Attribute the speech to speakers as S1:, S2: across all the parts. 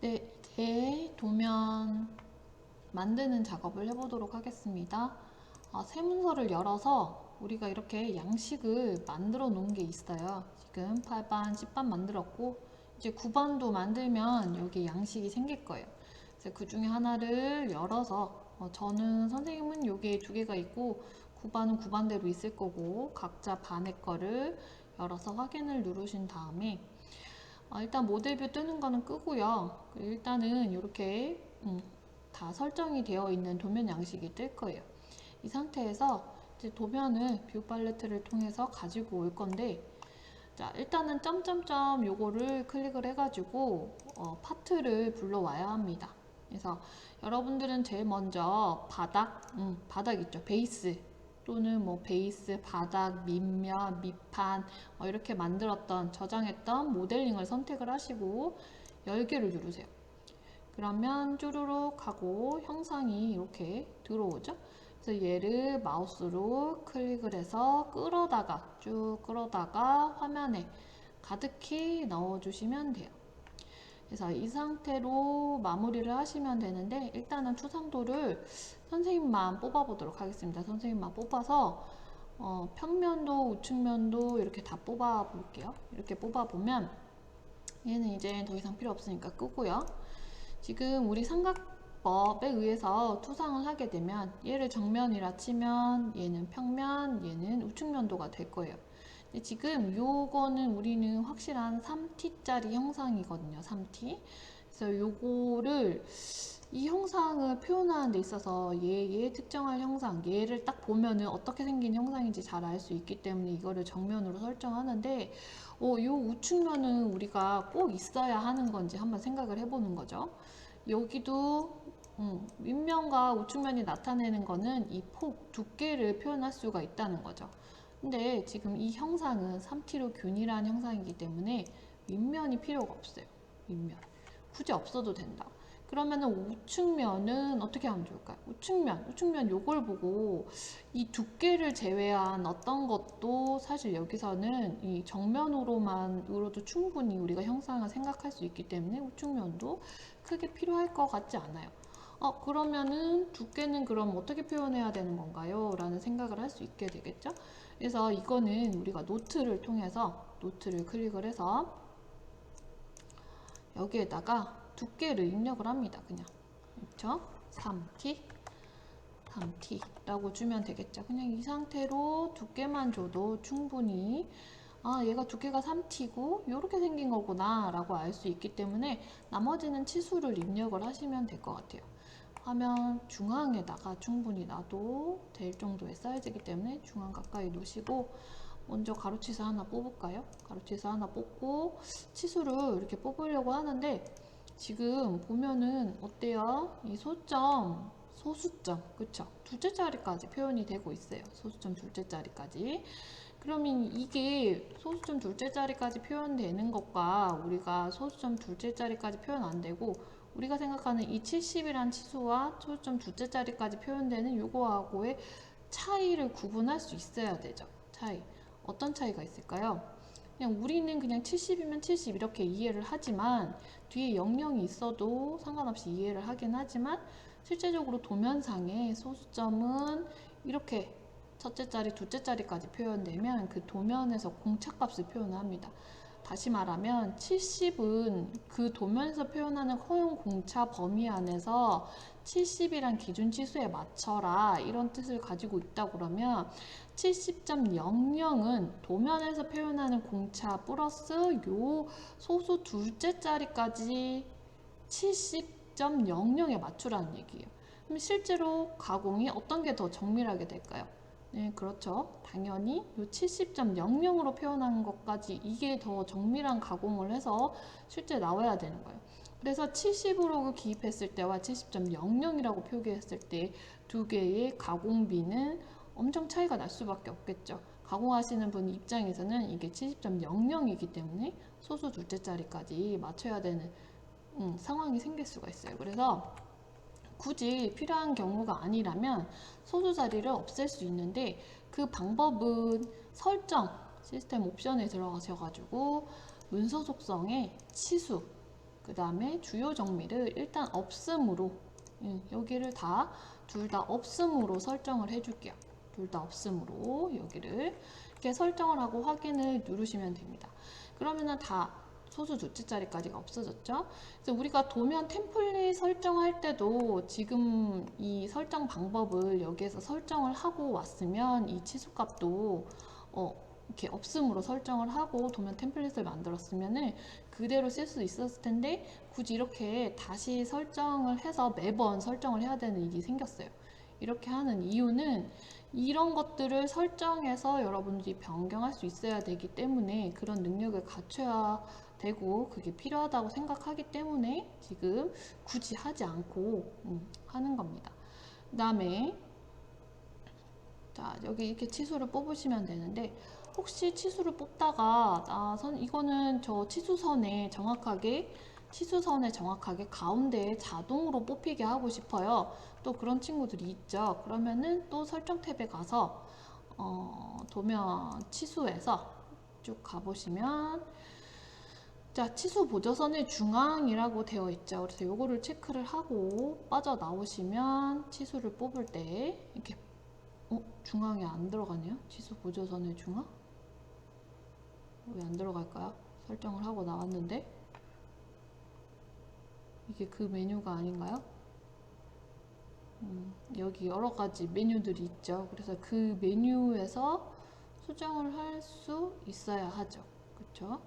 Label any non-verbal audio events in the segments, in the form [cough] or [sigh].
S1: 네, 이제 도면 만드는 작업을 해보도록 하겠습니다. 아, 새 문서를 열어서 우리가 이렇게 양식을 만들어 놓은 게 있어요. 지금 8반, 10반 만들었고, 이제 9반도 만들면 여기 양식이 생길 거예요. 그래서 그 중에 하나를 열어서, 어, 저는 선생님은 여기에 두 개가 있고, 9반은 9반대로 있을 거고, 각자 반의 거를 열어서 확인을 누르신 다음에, 아, 일단 모델뷰 뜨는 거는 끄고요. 일단은 이렇게 음, 다 설정이 되어 있는 도면 양식이 뜰 거예요. 이 상태에서 이제 도면을 뷰 팔레트를 통해서 가지고 올 건데 자 일단은 점점점 요거를 클릭을 해가지고 어, 파트를 불러와야 합니다. 그래서 여러분들은 제일 먼저 바닥, 음, 바닥 있죠. 베이스 또는 뭐 베이스, 바닥, 밑면, 밑판 어, 이렇게 만들었던 저장했던 모델링을 선택을 하시고 열기를 누르세요. 그러면 쭈루룩 하고 형상이 이렇게 들어오죠. 그래서 얘를 마우스로 클릭을 해서 끌어다가 쭉 끌어다가 화면에 가득히 넣어주시면 돼요. 그래서 이 상태로 마무리를 하시면 되는데 일단은 추상도를 선생님만 뽑아 보도록 하겠습니다. 선생님만 뽑아서 어, 평면도 우측면도 이렇게 다 뽑아 볼게요. 이렇게 뽑아 보면 얘는 이제 더 이상 필요 없으니까 끄고요. 지금 우리 삼각법에 의해서 투상을 하게 되면 얘를 정면이라 치면 얘는 평면, 얘는 우측면도가 될 거예요. 지금 요거는 우리는 확실한 3t짜리 형상이거든요. 3t. 그래서 요거를 이 형상을 표현하는 데 있어서 얘, 얘 특정할 형상, 얘를 딱 보면은 어떻게 생긴 형상인지 잘 알 수 있기 때문에 이거를 정면으로 설정하는데 어, 요 우측면은 우리가 꼭 있어야 하는 건지 한번 생각을 해보는 거죠. 여기도 음, 윗면과 우측면이 나타내는 거는 이 폭 두께를 표현할 수가 있다는 거죠. 근데 지금 이 형상은 3t로 균일한 형상이기 때문에 윗면이 필요가 없어요. 윗면. 굳이 없어도 된다. 그러면은 우측면은 어떻게 하면 좋을까요? 우측면, 우측면 요걸 보고 이 두께를 제외한 어떤 것도 사실 여기서는 이 정면으로만으로도 충분히 우리가 형상을 생각할 수 있기 때문에 우측면도 크게 필요할 것 같지 않아요. 어, 그러면은 두께는 그럼 어떻게 표현해야 되는 건가요? 라는 생각을 할 수 있게 되겠죠? 그래서 이거는 우리가 노트를 통해서 노트를 클릭을 해서 여기에다가 두께를 입력을 합니다. 그냥. 그렇죠? 3t 3t라고 주면 되겠죠. 그냥 이 상태로 두께만 줘도 충분히 아, 얘가 두께가 3t고 이렇게 생긴 거구나 라고 알 수 있기 때문에 나머지는 치수를 입력을 하시면 될 것 같아요. 화면 중앙에다가 충분히 놔도 될 정도의 사이즈이기 때문에 중앙 가까이 놓으시고 먼저 가로치수 하나 뽑을까요? 가로치수 하나 뽑고 치수를 이렇게 뽑으려고 하는데 지금 보면은 어때요? 이 소점, 소수점, 그쵸? 둘째 자리까지 표현이 되고 있어요. 소수점 둘째 자리까지. 그러면 이게 소수점 둘째 자리까지 표현되는 것과 우리가 소수점 둘째 자리까지 표현 안 되고 우리가 생각하는 이 70이란 치수와 소수점 둘째 자리까지 표현되는 요거하고의 차이를 구분할 수 있어야 되죠. 차이. 어떤 차이가 있을까요? 그냥 우리는 그냥 70이면 70 이렇게 이해를 하지만 뒤에 영영이 있어도 상관없이 이해를 하긴 하지만 실제적으로 도면상의 소수점은 이렇게 첫째 자리, 둘째 자리까지 표현되면 그 도면에서 공차값을 표현합니다. 다시 말하면 70은 그 도면에서 표현하는 허용 공차 범위 안에서 70이란 기준 치수에 맞춰라 이런 뜻을 가지고 있다 그러면 70.00은 도면에서 표현하는 공차 플러스 요 소수 둘째 자리까지 70.00에 맞추라는 얘기예요. 그럼 실제로 가공이 어떤 게 더 정밀하게 될까요? 네, 그렇죠. 당연히 요 70.00으로 표현한 것까지 이게 더 정밀한 가공을 해서 실제 나와야 되는 거예요. 그래서 70으로 기입했을 때와 70.00이라고 표기했을 때 두 개의 가공비는 엄청 차이가 날 수밖에 없겠죠. 가공하시는 분 입장에서는 이게 70.00이기 때문에 소수 둘째 자리까지 맞춰야 되는 음, 상황이 생길 수가 있어요. 그래서 굳이 필요한 경우가 아니라면 소수 자리를 없앨 수 있는데 그 방법은 설정 시스템 옵션에 들어가셔가지고 문서 속성에 치수 그 다음에 주요 정미를 일단 없음으로 음, 여기를 다 둘 다 없음으로 설정을 해줄게요. 둘 다 없음으로 여기를 이렇게 설정을 하고 확인을 누르시면 됩니다. 그러면은 다 소수 두째 자리까지가 없어졌죠. 그래서 우리가 도면 템플릿 설정할 때도 지금 이 설정 방법을 여기에서 설정을 하고 왔으면 이 치수값도 어, 이렇게 없음으로 설정을 하고 도면 템플릿을 만들었으면은 그대로 쓸 수 있었을 텐데 굳이 이렇게 다시 설정을 해서 매번 설정을 해야 되는 일이 생겼어요. 이렇게 하는 이유는 이런 것들을 설정해서 여러분들이 변경할 수 있어야 되기 때문에 그런 능력을 갖춰야 되고 그게 필요하다고 생각하기 때문에 지금 굳이 하지 않고 음, 하는 겁니다. 그 다음에 자 여기 이렇게 치수를 뽑으시면 되는데 혹시 치수를 뽑다가 아, 선 이거는 저 치수선에 정확하게 치수선에 정확하게 가운데에 자동으로 뽑히게 하고 싶어요. 또 그런 친구들이 있죠. 그러면은 또 설정 탭에 가서 어, 도면 치수에서 쭉 가보시면 자 치수 보조선의 중앙이라고 되어 있죠. 그래서 요거를 체크를 하고 빠져나오시면 치수를 뽑을 때 이렇게 어? 중앙에 안 들어가네요? 치수 보조선의 중앙? 왜 안 들어갈까요? 설정을 하고 나왔는데 이게 그 메뉴가 아닌가요? 음, 여기 여러 가지 메뉴들이 있죠. 그래서 그 메뉴에서 수정을 할 수 있어야 하죠. 그쵸?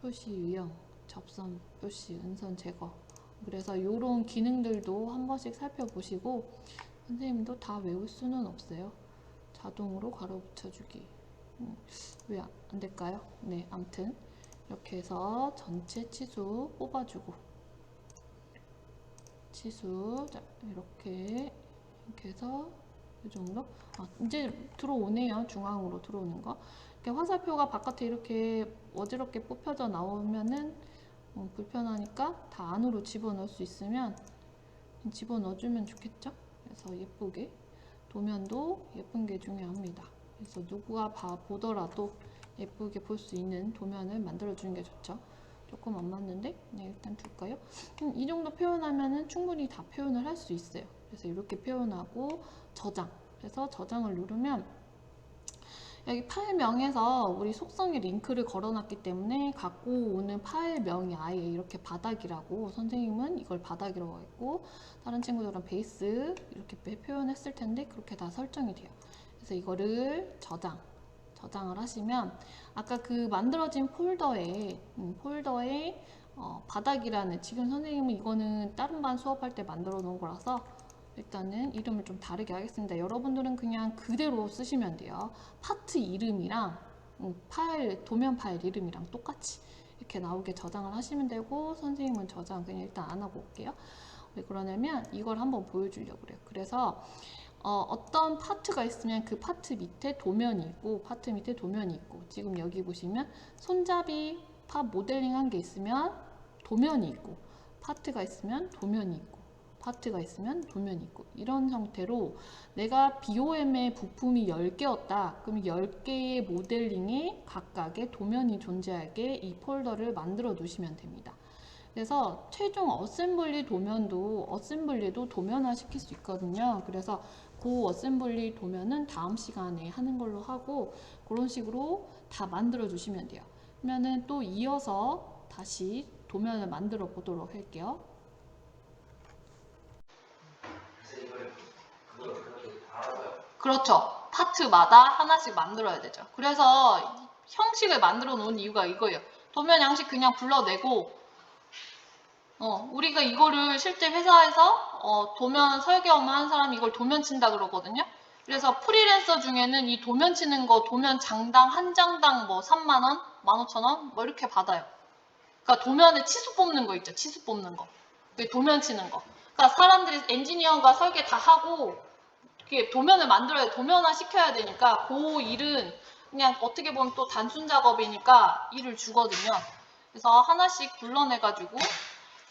S1: 표시 유형, 접선 표시, 은선 제거. 그래서 이런 기능들도 한 번씩 살펴보시고 선생님도 다 외울 수는 없어요. 자동으로 가로 붙여주기. 음, 왜 안 될까요? 네, 암튼 이렇게 해서 전체 치수 뽑아주고 치수 자, 이렇게 이렇게 해서 이 정도 아, 이제 들어오네요 중앙으로 들어오는 거 화살표가 바깥에 이렇게 어지럽게 뽑혀져 나오면은 어, 불편하니까 다 안으로 집어넣을 수 있으면 집어넣어주면 좋겠죠 그래서 예쁘게 도면도 예쁜 게 중요합니다 그래서 누구가 봐 보더라도 예쁘게 볼 수 있는 도면을 만들어 주는 게 좋죠 조금 안 맞는데 네, 일단 둘까요? 음, 이 정도 표현하면은 충분히 다 표현을 할 수 있어요. 그래서 이렇게 표현하고 저장. 그래서 저장을 누르면 여기 파일명에서 우리 속성에 링크를 걸어놨기 때문에 갖고 오는 파일명이 아예 이렇게 바닥이라고 선생님은 이걸 바닥이라고 했고 다른 친구들은 베이스 이렇게 표현했을 텐데 그렇게 다 설정이 돼요. 그래서 이거를 저장 저장을 하시면 아까 그 만들어진 폴더에 음, 폴더에 어, 바닥이라는 지금 선생님은 이거는 다른 반 수업할 때 만들어 놓은 거라서 일단은 이름을 좀 다르게 하겠습니다. 여러분들은 그냥 그대로 쓰시면 돼요. 파트 이름이랑 음, 파일 도면 파일 이름이랑 똑같이 이렇게 나오게 저장을 하시면 되고 선생님은 저장 그냥 일단 안 하고 올게요. 왜 그러냐면 이걸 한번 보여주려고 그래요. 그래서 어, 어떤 파트가 있으면 그 파트 밑에 도면이 있고 파트 밑에 도면이 있고 지금 여기 보시면 손잡이 파 모델링 한 게 있으면 도면이 있고 파트가 있으면 도면이 있고 파트가 있으면 도면이 있고 이런 형태로 내가 BOM의 부품이 10개였다 그럼 10개의 모델링에 각각의 도면이 존재하게 이 폴더를 만들어 두시면 됩니다 그래서 최종 어셈블리 도면도 어셈블리도 도면화 시킬 수 있거든요 그래서 그 어셈블리 도면은 다음 시간에 하는 걸로 하고 그런 식으로 다 만들어 주시면 돼요. 그러면은 또 이어서 다시 도면을 만들어 보도록 할게요. 그렇죠. 파트마다 하나씩 만들어야 되죠. 그래서 형식을 만들어 놓은 이유가 이거예요. 도면 양식 그냥 불러내고 어, 우리가 이거를 실제 회사에서 어, 도면 설계업만 한 사람이 이걸 도면 친다 그러거든요. 그래서 프리랜서 중에는 이 도면 치는 거 도면 장당 한 장당 뭐 3만 원, 15,000원 뭐 이렇게 받아요. 그러니까 도면에 치수 뽑는 거 있죠. 치수 뽑는 거. 그 도면 치는 거. 그러니까 사람들이 엔지니어가 설계 다 하고 이게 도면을 만들어야 도면화 시켜야 되니까 그 일은 그냥 어떻게 보면 또 단순 작업이니까 일을 주거든요. 그래서 하나씩 불러내가지고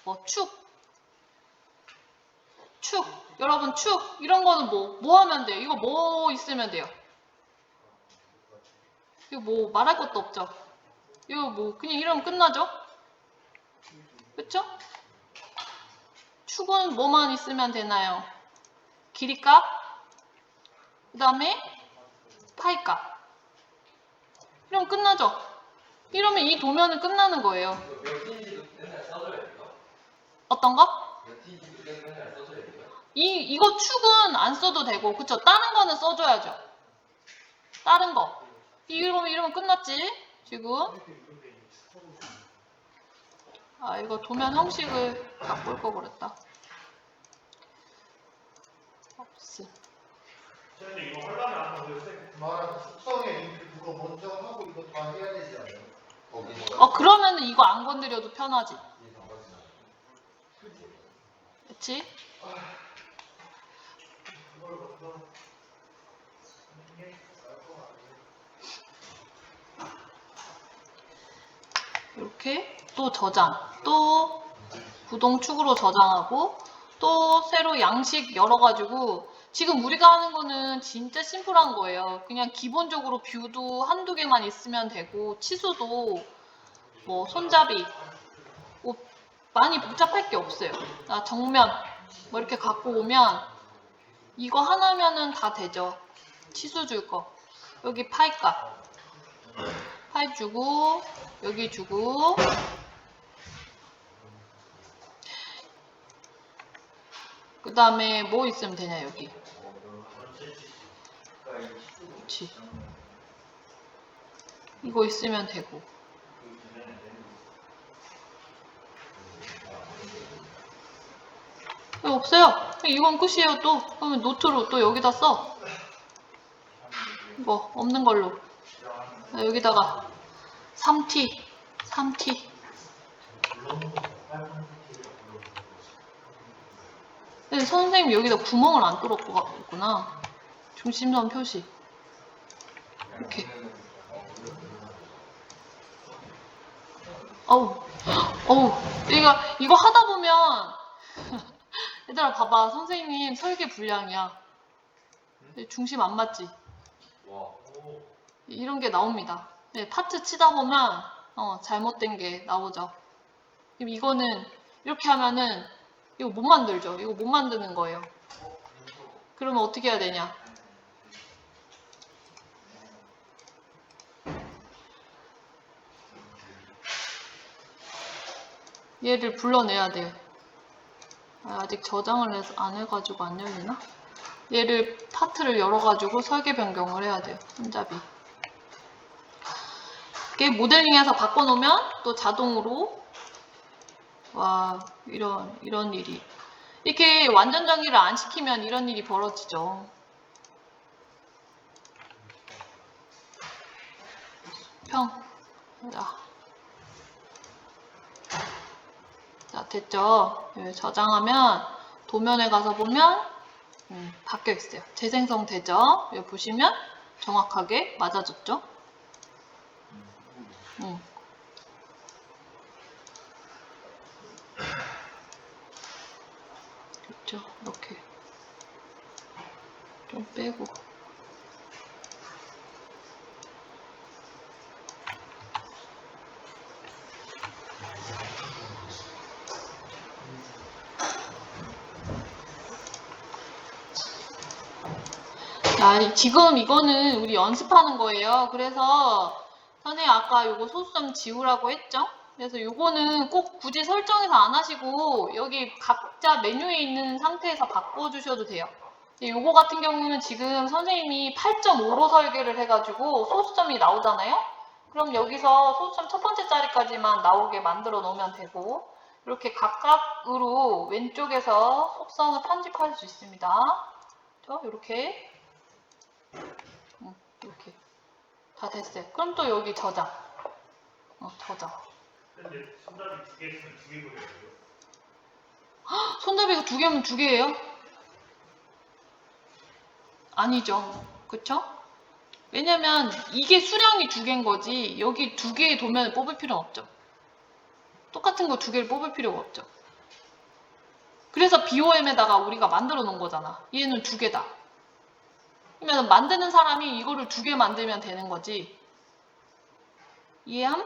S1: 뭐 축, 축, 여러분 축 이런 거는 뭐, 뭐 하면 돼요? 이거 뭐 있으면 돼요? 이거 뭐 말할 것도 없죠? 이거 뭐 그냥 이러면 끝나죠? 그쵸? 축은 뭐만 있으면 되나요? 길이값, 그 다음에 파이값. 이러면 끝나죠? 이러면 이 도면은 끝나는 거예요. 어떤 거? 이, 이거 축은 안 써도 되고, 그쵸? 다른 거는 써줘야죠. 다른 거. 이러면, 이러면 끝났지? 지금. 아, 이거 도면 형식을 바꿀 거 그랬다. 없음.
S2: 선생님 이거 하려면 안 하고 쌤
S3: 말한 숙성의 링크 그거 먼저 하고 이거 다 해야 되지 않아요?
S4: 거기
S1: 어, 그러면은 이거 안 건드려도 편하지.
S4: 이 방법이나.
S1: 그치?
S3: 그걸 먼저
S1: 이렇게 또 저장, 또 부동축으로 저장하고 또 새로 양식 열어가지고 지금 우리가 하는 거는 진짜 심플한 거예요. 그냥 기본적으로 뷰도 한두 개만 있으면 되고 치수도 뭐 손잡이 뭐 많이 복잡할 게 없어요. 아, 정면 뭐 이렇게 갖고 오면 이거 하나면은 다 되죠. 치수 줄 거. 여기 파이 값. 파이 주고 여기 주고 다음에 뭐 있으면 되냐 여기? 그렇지 이거 있으면 되고. 이거 없어요. 이건 끝이에요 또. 그러면 노트로 또 여기다 써. 이거 없는 걸로. 자, 여기다가. 3T 3T 선생님 여기다 구멍을 안 뚫었고 있구나. 중심선 표시. 이렇게. 어우, 어우, 이거, 이거 하다 보면, [laughs] 얘들아, 봐봐. 선생님 설계 불량이야. 중심 안 맞지?
S4: 와.
S1: 이런 게 나옵니다. 네, 파트 치다 보면, 어, 잘못된 게 나오죠. 이거는, 이렇게 하면은, 이거 못 만들죠. 이거 못 만드는 거예요. 그러면 어떻게 해야 되냐? 얘를 불러내야 돼요. 아, 아직 저장을 해서 안 해가지고 안 열리나? 얘를 파트를 열어가지고 설계 변경을 해야 돼요. 손잡이. 이게 모델링해서 바꿔놓으면 또 자동으로 와 이런 이런 일이 이렇게 완전 정의를 안 시키면 이런 일이 벌어지죠. 평. 자. 자, 됐죠? 여기 저장하면 도면에 가서 보면 음, 바뀌어 있어요. 재생성 되죠? 여기 보시면 정확하게 맞아졌죠? 음. 그렇죠? 이렇게 좀 빼고 자, 지금 이거는 우리 연습하는 거예요. 그래서 선생님 아까 요거 소수점 지우라고 했죠? 그래서 요거는 꼭 굳이 설정해서 안 하시고 여기 각 자 메뉴에 있는 상태에서 바꿔주셔도 돼요. 요거 같은 경우는 지금 선생님이 8.5로 설계를 해가지고 소수점이 나오잖아요? 그럼 여기서 소수점 첫 번째 자리까지만 나오게 만들어 놓으면 되고 이렇게 각각으로 왼쪽에서 속성을 편집할 수 있습니다. 저 이렇게 음, 이렇게 다 됐어요. 그럼 또 여기 저장. 어, 저장.
S2: 근데 손잡이 두개 있으면 두개 그려야
S1: 손잡이가 두 개면 두 개예요? 아니죠. 그쵸? 왜냐면 이게 수량이 두 개인 거지 여기 두 개의 도면을 뽑을 필요는 없죠. 똑같은 거 두 개를 뽑을 필요가 없죠. 그래서 BOM에다가 우리가 만들어 놓은 거잖아. 얘는 두 개다. 그러면 만드는 사람이 이거를 두 개 만들면 되는 거지. 이해함?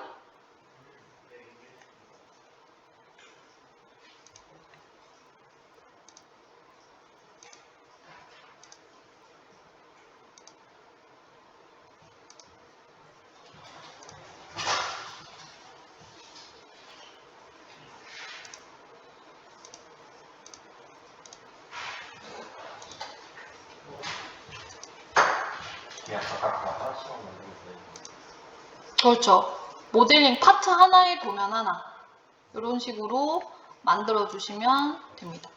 S1: 그렇죠. 모델링 파트 하나에 도면 하나. 이런 식으로 만들어 주시면 됩니다.